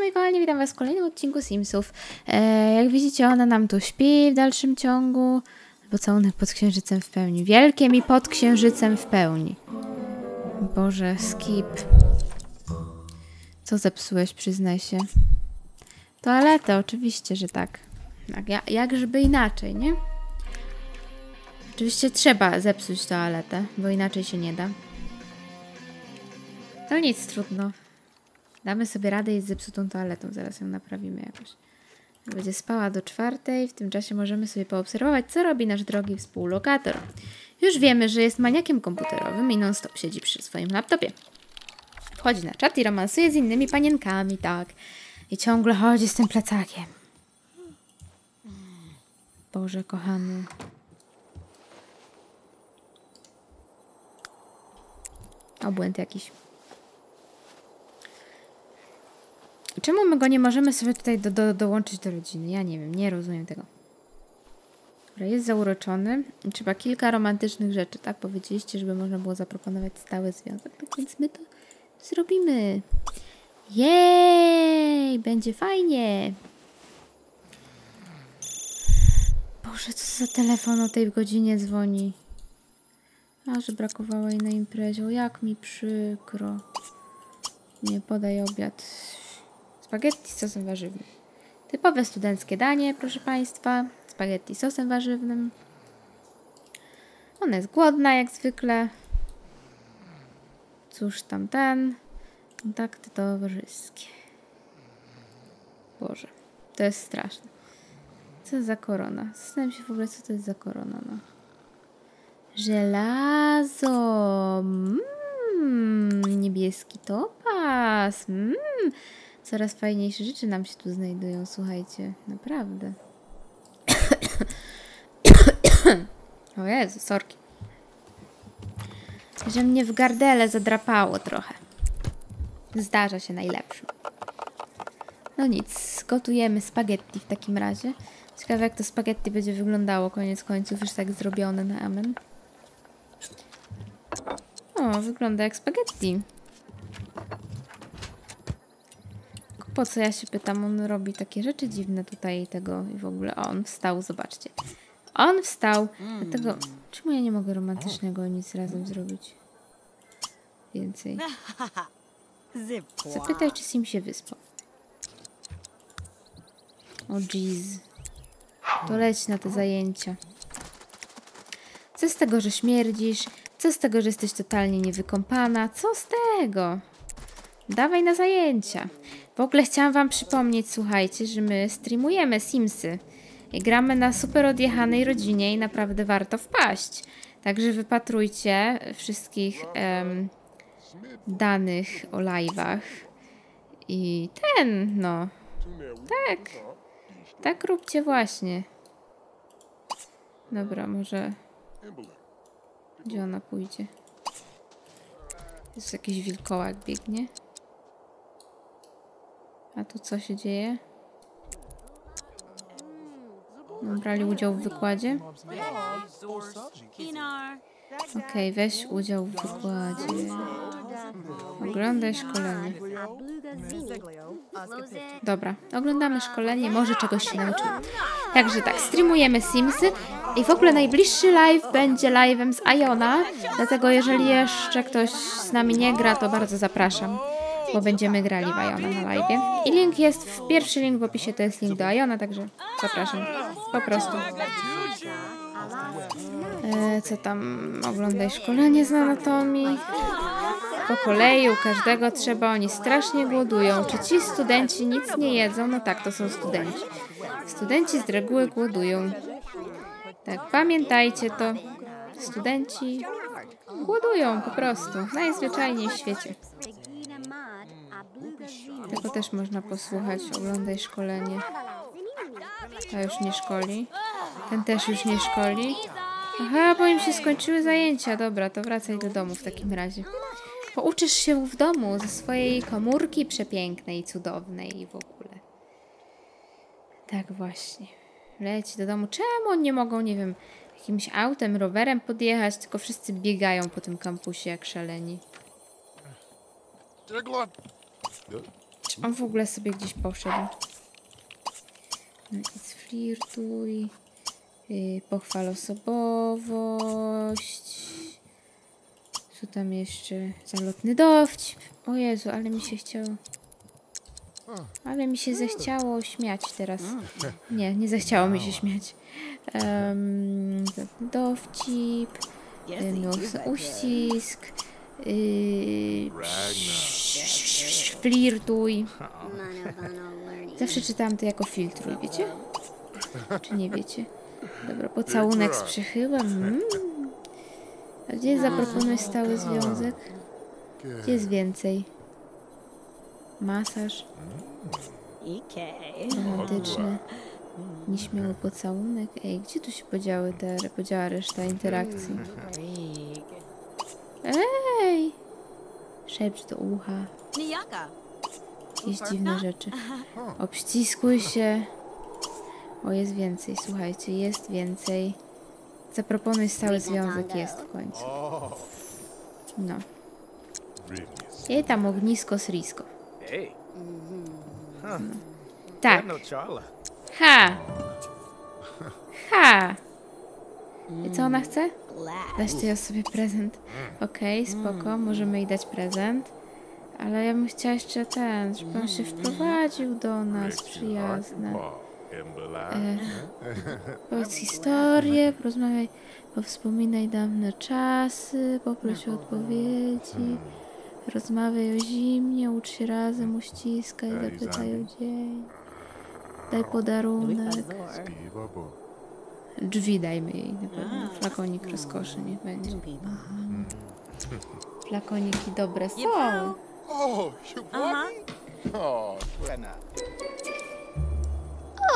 Moi kochani, witam was w kolejnym odcinku Simsów. E, jak widzicie, ona nam tu śpi w dalszym ciągu. Pocałunek pod księżycem w pełni. Wielkie mi pod księżycem w pełni. Boże, skip. Co zepsułeś, przyznaj się. Toaletę, oczywiście, że tak. tak ja, jak żeby inaczej, nie? Oczywiście trzeba zepsuć toaletę, bo inaczej się nie da. To nic, trudno. Damy sobie radę i z zepsutą toaletą. Zaraz ją naprawimy jakoś. Będzie spała do czwartej. W tym czasie możemy sobie poobserwować, co robi nasz drogi współlokator. Już wiemy, że jest maniakiem komputerowym i non-stop siedzi przy swoim laptopie. Wchodzi na czat i romansuje z innymi panienkami, tak. I ciągle chodzi z tym plecakiem. Boże, kochany. Obłęd jakiś. Czemu my go nie możemy sobie tutaj do, do, dołączyć do rodziny? Ja nie wiem, nie rozumiem tego. Dobra, jest zauroczony. Trzeba kilka romantycznych rzeczy, tak? Powiedzieliście, żeby można było zaproponować stały związek. Tak więc my to zrobimy. Jej! Będzie fajnie. Boże, co za telefon o tej godzinie dzwoni. A, że brakowało jej na imprezie. O, jak mi przykro. Nie, podaj obiad. Spaghetti z sosem warzywnym. Typowe studenckie danie, proszę Państwa. Spaghetti z sosem warzywnym. Ona jest głodna jak zwykle. Cóż tam ten. Kontakty towarzyskie. Boże, to jest straszne. Co za korona? Zastanawiam się w ogóle, co to jest za korona. No. Żelazo. Mm, niebieski topas. Mm. Coraz fajniejsze rzeczy nam się tu znajdują, słuchajcie. Naprawdę. o Jezu, sorki. Że mnie w gardele zadrapało trochę. Zdarza się najlepszym. No nic, gotujemy spaghetti w takim razie. Ciekawe jak to spaghetti będzie wyglądało koniec końców, już tak zrobione na amen. O, wygląda jak spaghetti. Po co ja się pytam, on robi takie rzeczy dziwne tutaj tego i w ogóle. O, on wstał, zobaczcie. On wstał, dlatego czemu ja nie mogę romantycznego nic razem zrobić? Więcej. Zapytaj, czy Sim się wyspał. O jeez. To leć na te zajęcia. Co z tego, że śmierdzisz? Co z tego, że jesteś totalnie niewykąpana? Co z tego? Dawaj na zajęcia. W ogóle chciałam wam przypomnieć, słuchajcie, że my streamujemy Simsy. I gramy na super odjechanej rodzinie i naprawdę warto wpaść. Także wypatrujcie wszystkich um, danych o live'ach. I ten, no. Tak. Tak róbcie właśnie. Dobra, może... Gdzie ona pójdzie? Jest jakiś wilkołak biegnie. A tu co się dzieje? Brali udział w wykładzie? Okej, okay, weź udział w wykładzie. Oglądaj szkolenie. Dobra, oglądamy szkolenie, może czegoś się nauczymy. Także tak, streamujemy Simsy i w ogóle najbliższy live będzie live'em z Iona, dlatego jeżeli jeszcze ktoś z nami nie gra, to bardzo zapraszam bo będziemy grali w Iona na live. I link jest, w pierwszy link w opisie to jest link do Iona, także zapraszam. Po prostu. E, co tam? Oglądaj szkolenie z anatomii. Po kolei u każdego trzeba, oni strasznie głodują. Czy ci studenci nic nie jedzą? No tak, to są studenci. Studenci z reguły głodują. Tak, pamiętajcie to. Studenci głodują po prostu. Najzwyczajniej w świecie. Tego też można posłuchać. Oglądaj szkolenie. Ta już nie szkoli. Ten też już nie szkoli. Aha, bo im się skończyły zajęcia. Dobra, to wracaj do domu w takim razie. Pouczysz się w domu ze swojej komórki przepięknej, cudownej i w ogóle. Tak właśnie. Leć do domu. Czemu oni nie mogą, nie wiem, jakimś autem, rowerem podjechać, tylko wszyscy biegają po tym kampusie jak szaleni. Czy on w ogóle sobie gdzieś poszedł? No Nic flirtuj. Yy, pochwal osobowość. Co tam jeszcze? Zalotny dowcip. O Jezu, ale mi się chciało. Ale mi się zechciało śmiać teraz. Nie, nie zechciało mi się śmiać. Um, dowcip. Uścisk. Yy, flirtuj. Zawsze czytałam to jako filtruj, wiecie? Czy nie wiecie? Dobra, pocałunek z przychyłem. Mm. A gdzie jest zaproponuj stały związek? Gdzie jest więcej? Masaż romantyczny, nieśmiały pocałunek. Ej, gdzie tu się podziały te, podziała reszta interakcji? Ej! Szepcz do ucha. Jakieś dziwne rzeczy. Obściskuj się. O, jest więcej, słuchajcie, jest więcej. Zaproponuj stały związek, jest w końcu. No. I tam ognisko z risko. Hey, Tak. no Charla. Ha! Ha! I co ona chce? Dać tej osobie prezent. Okej, spoko, możemy jej dać prezent. Ale ja bym chciała jeszcze ten, żeby on się wprowadził do nas przyjazne. E, powiedz historię, porozmawiaj, powspominaj dawne czasy, poproś o odpowiedzi. Rozmawiaj o zimnie, ucz się razem, uściskaj, zapytaj o dzień. Daj podarunek. Drzwi dajmy jej na pewno. Flakonik rozkoszy niech będzie. Flakoniki dobre są. Oh. Oh.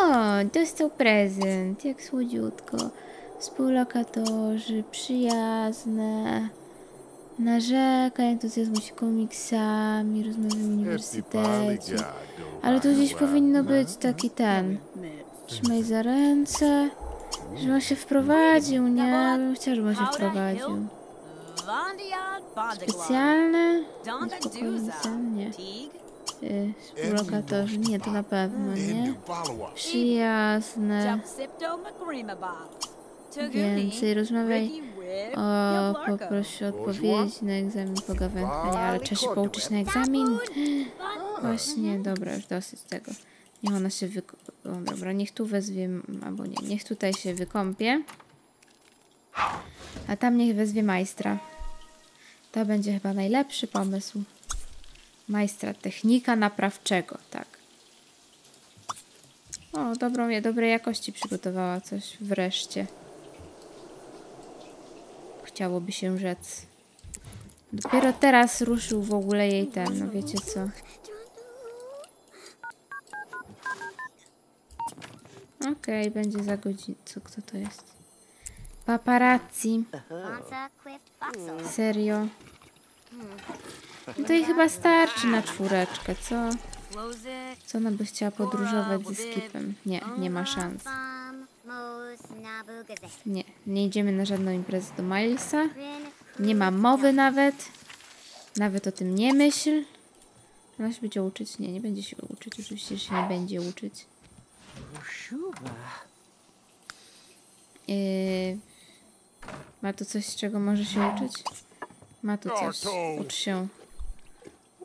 O, dostał prezent, jak słodziutko. Współlokatorzy, przyjazne. Narzeka, entuzjazmu się komiksami, rozmowy w uniwersytecie. Ale tu gdzieś powinno być taki ten. Trzymaj za ręce. Żeby on się wprowadził, nie? Bym chciała, żeby on się wprowadził. Specjalne? Spokojnie, nie. Y, Współlokatorzy, nie, to na pewno, nie? Przyjazne. Więcej rozmawiaj o Rib. poprosi o odpowiedzi na egzamin. Nie, ale trzeba się pouczyć na egzamin. Właśnie, dobra, już dosyć tego. Niech ona się. O, dobra, niech tu wezwie, albo nie, niech tutaj się wykąpie. A tam niech wezwie majstra. To będzie chyba najlepszy pomysł. Majstra technika naprawczego, tak. O, dobrą, dobrej jakości przygotowała coś wreszcie. Chciałoby się rzec. Dopiero teraz ruszył w ogóle jej ten, no wiecie co. Okej, będzie za godzinę. Co, kto to jest? Paparazzi. Serio. No to jej chyba starczy na czwóreczkę, co? Co ona by chciała podróżować ze skipem? Nie, nie ma szans. Nie, nie idziemy na żadną imprezę do Milesa. Nie ma mowy nawet. Nawet o tym nie myśl. Ona się będzie uczyć? Nie, nie będzie się uczyć. Oczywiście się nie będzie uczyć. Yy, ma tu coś, z czego może się uczyć? Ma tu coś. Ucz się.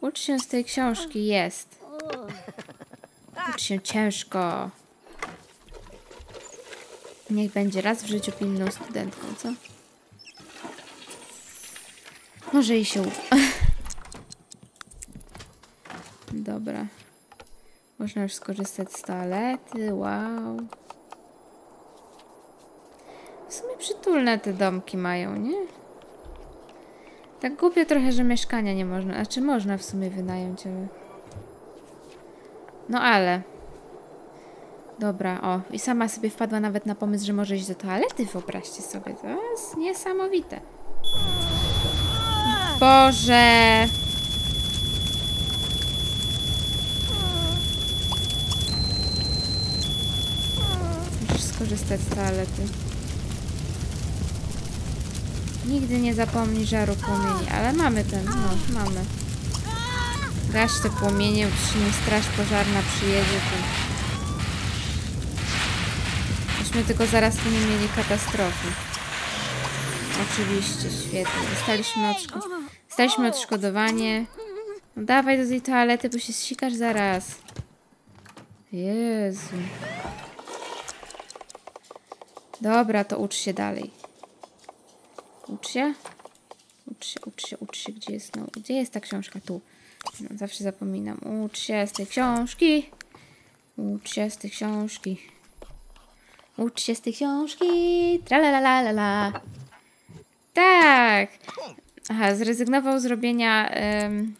Ucz się z tej książki, jest. Ucz się ciężko. Niech będzie raz w życiu pilną studentką, co? Może i się uda. Dobra. Można już skorzystać z toalety, wow. W sumie przytulne te domki mają, nie? Tak głupio trochę, że mieszkania nie można. Znaczy można w sumie wynająć, ale... No ale... Dobra, o. I sama sobie wpadła nawet na pomysł, że może iść do toalety, wyobraźcie sobie. To jest niesamowite. Boże! Skorzystać z toalety. Nigdy nie zapomnij żaru płomieni, ale mamy ten, no, mamy. Gaś te płomienie, nie straż pożarna przyjedzie tu. Myśmy tylko zaraz tu nie mieli katastrofy. Oczywiście, świetnie. Dostaliśmy, odszko Dostaliśmy odszkodowanie. No dawaj do tej toalety, bo się sikasz zaraz. Jezu. Dobra, to ucz się dalej. Ucz się? Ucz się, ucz się, ucz się. Gdzie jest, no, gdzie jest ta książka? Tu. No, zawsze zapominam. Ucz się z tej książki. Ucz się z tej książki. Ucz się z tej książki. Tralalalala. Tak. Aha, zrezygnował z robienia, em,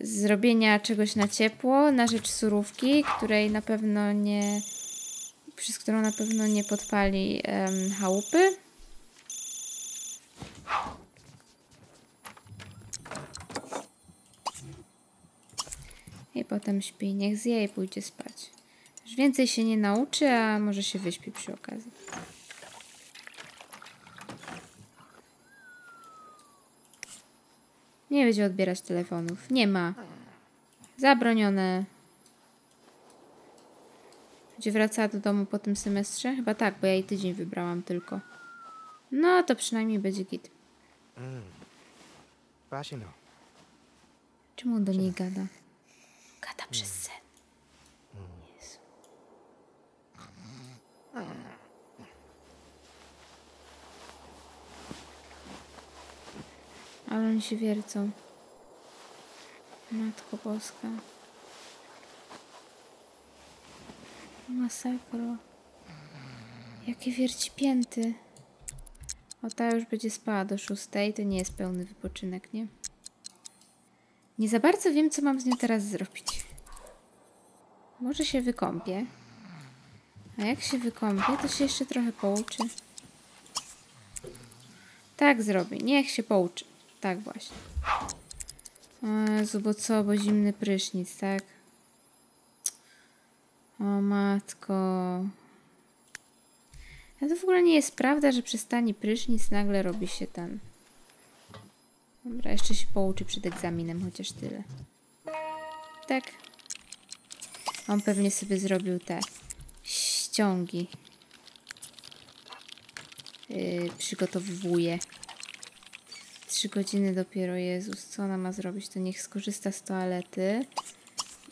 z robienia czegoś na ciepło na rzecz surówki, której na pewno nie, przez którą na pewno nie podpali em, chałupy. I potem śpi. Niech zje i pójdzie spać. Już więcej się nie nauczy, a może się wyśpi przy okazji. Nie będzie odbierać telefonów. Nie ma. Zabronione. Będzie wracała do domu po tym semestrze? Chyba tak, bo ja jej tydzień wybrałam tylko. No to przynajmniej będzie git. Właśnie no. Czemu on do niej gada? Gada przez sen. Jezu. Ale oni się wiercą. Matko Boska. Masakro. Jakie wierci pięty. O, ta już będzie spała do szóstej. To nie jest pełny wypoczynek, nie? Nie za bardzo wiem, co mam z nią teraz zrobić. Może się wykąpię. A jak się wykąpię, to się jeszcze trochę pouczy. Tak zrobię. Niech się pouczy. Tak właśnie. Jezu, co? Bo zimny prysznic, tak? O matko. A to w ogóle nie jest prawda, że przy stanie prysznic nagle robi się ten... Dobra, jeszcze się pouczy przed egzaminem, chociaż tyle. Tak. On pewnie sobie zrobił te ściągi. Yy, przygotowuje. Trzy godziny dopiero, Jezus. Co ona ma zrobić? To niech skorzysta z toalety.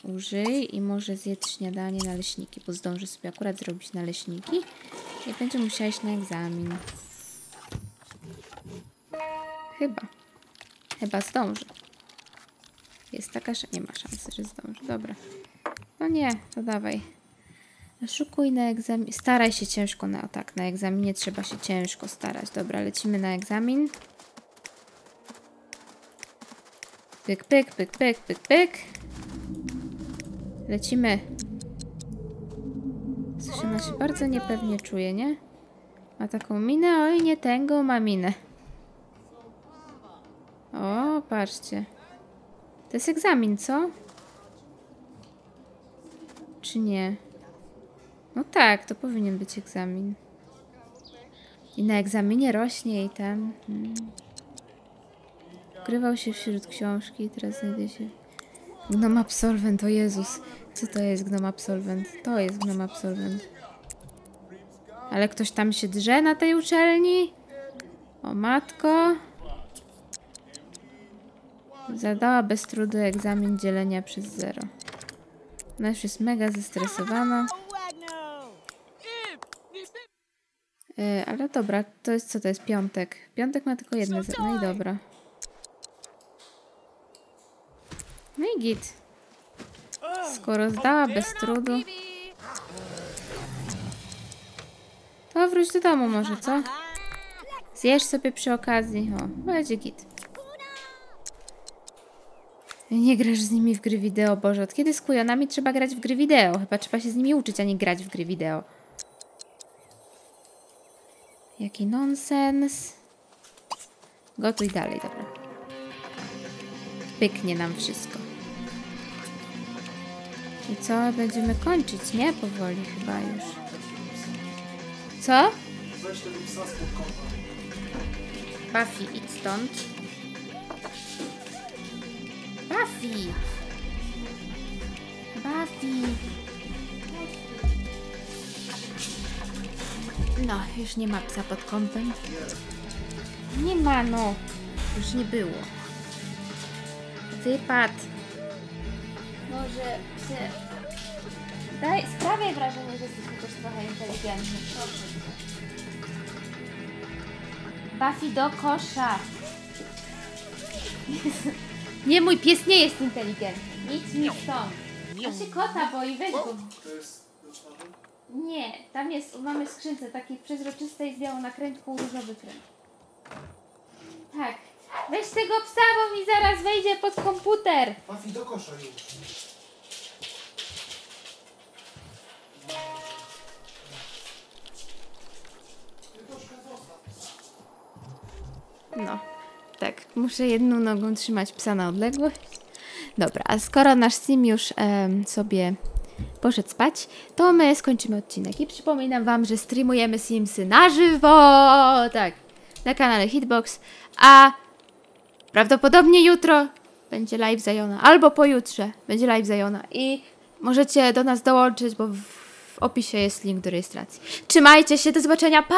Użyj i może zjedz śniadanie naleśniki, bo zdąży sobie akurat zrobić naleśniki i będzie musiała iść na egzamin. Chyba. Chyba zdąży. Jest taka, nie ma szansy, że zdąży. Dobra. No nie, to dawaj. Szukuj na egzamin. Staraj się ciężko na tak. Na egzaminie trzeba się ciężko starać. Dobra, lecimy na egzamin. Pyk, pyk, pyk, pyk, pyk, pyk. Lecimy. Coś ona się bardzo niepewnie czuje, nie? Ma taką minę, oj nie tęgą ma minę. O, patrzcie. To jest egzamin, co? Czy nie? No tak, to powinien być egzamin. I na egzaminie rośnie i ten. Hmm. Ukrywał się wśród książki, teraz znajdzie się. Gnom absolwent, o Jezus. Co to jest gnom absolwent? To jest gnom absolwent. Ale ktoś tam się drze na tej uczelni? O matko. Zadała bez trudu egzamin dzielenia przez zero. Ona już jest mega zestresowana. Yy, ale dobra, to jest co to jest? Piątek. Piątek ma tylko jedne. ze- No i dobra. No i git. Skoro zdała bez trudu, to wróć do domu może, co? Zjesz sobie przy okazji. O, będzie git. Nie grasz z nimi w gry wideo, Boże. Od kiedy z kujonami trzeba grać w gry wideo? Chyba trzeba się z nimi uczyć, a nie grać w gry wideo. Jaki nonsens. Gotuj dalej, dobra. Pyknie nam wszystko. I co? Będziemy kończyć, nie? Powoli chyba już. Co? Buffy, idź stąd. Buffy! Buffy! No, już nie ma psa pod kątem. Nie ma, no. Już nie było. Wypad. Może ty... Daj, sprawiaj wrażenie, że jesteś chociaż trochę inteligentny. Proszę. Buffy do kosza. Nie, mój pies nie jest inteligentny. Nic mi stąd. Ja się kota boi, weź go. Nie, tam jest, mamy skrzynce takiej przezroczystej z białą nakrętką różowy krem. Tak. Weź tego psa, bo mi zaraz wejdzie pod komputer. Buffy do kosza już. No, tak. Muszę jedną nogą trzymać psa na odległość. Dobra, a skoro nasz sim już em, sobie poszedł spać, to my skończymy odcinek. I przypominam Wam, że streamujemy Simsy na żywo, tak, na kanale Hitbox, a prawdopodobnie jutro będzie live Zajona, albo pojutrze będzie live Zajona i możecie do nas dołączyć, bo w, opisie jest link do rejestracji. Trzymajcie się, do zobaczenia, pa!